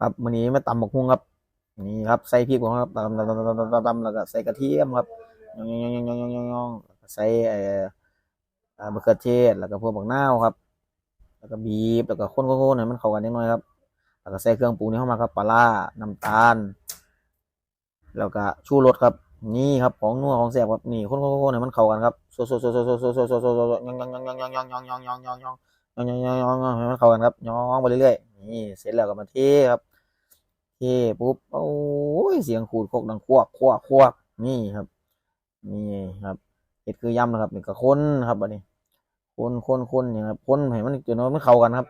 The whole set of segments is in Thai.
ครับมื้อนี้มาตำบักหุ่งครับนี่ครับใส่พริกของครับตำตำตำตำตำแล้วก็ใส่กระเทียมครับยองยองยองยองยองยองยองแล้วก็ใส่เอ่ออ่ามะเขือเทศแล้วก็พวกบักนาวครับ แล้วก็บีบแล้วก็คนๆๆให้มันเข้ากันนิดหน่อยครับแล้วก็ใส่เครื่องปรุงนี้เข้ามาครับปลาร้าน้ำตาล แล้วก็ชูรสครับ นี่ครับของนัวของแซ่บครับนี่คนๆๆให้มันเข้ากันครับโซโซโซโซโซโซโซโซโซโซยองยองยองยองยองยองยองยองยองยองยองยองยองยองยองยองให้มันเข้ากันครับยองไปเรื่อยๆนี่เสร็จแล้วก็มาเทครับ เทปุ๊บโอ้ยเสียงขูดโคกดังควักควักควักนี่ครับ นี่ครับเห็ดคือยำนะครับนี่ก็คนครับอันนี้ คนคนคนอย่างครับคนให้มันจนมันเข้ากันครับ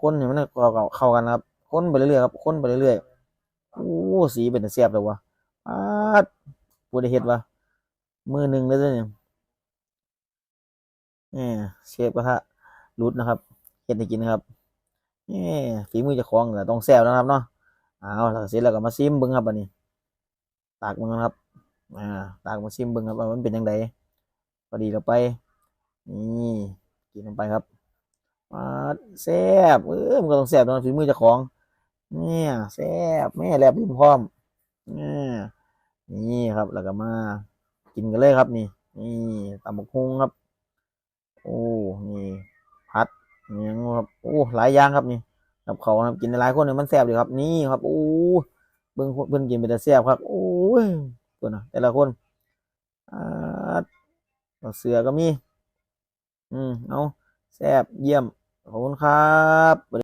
คนให้มันเข้าเข้ากันครับ คนไปเรื่อยๆครับ คนไปเรื่อยๆโอ้สีเป็นตาแซ่บเลยวะอาดปูได้เห็ดวะมือหนึ่งเลยเด้อเนี่ยแหมเชฟกระทะรุดนะครับเฮ็ดให้กินนะครับเอ้ฝีมือเจ้าของก็ต้องแซ่บนะครับเนาะ เอาแล้วเสร็จแล้วก็มาซิมเบิ่งครับอันนี้ ตากเบิ่งนครับ อ่า ตากมาซิมเบิ่งครับว่ามันเป็นจังไดพอดีเราไป นี่กินลงไปครับมาแซ่บเออมันก็ต้องแซ่บเนฝีมือเจ้าของ เนี่ยแซ่บแม่แลบลิ้นพร้อมเนี่ยนี่ครับแล้วก็มา กินกันเลยครับนี่ นี่ตำบักหุ่งครับ โอ้นี่พัดนี่ยังครับ โอ้หลายอย่างครับนี่ กับเขาครับกินหลายคนเนี่ยมันแซ่บเลยครับนี่ครับโอ้เบิ่งเพิ่นกินเป็นแต่แซ่บครับโอ้ยตัวนะแต่ละคนอ่าเสือก็มี อืมเอาแซ่บเยี่ยมขอบคุณครับ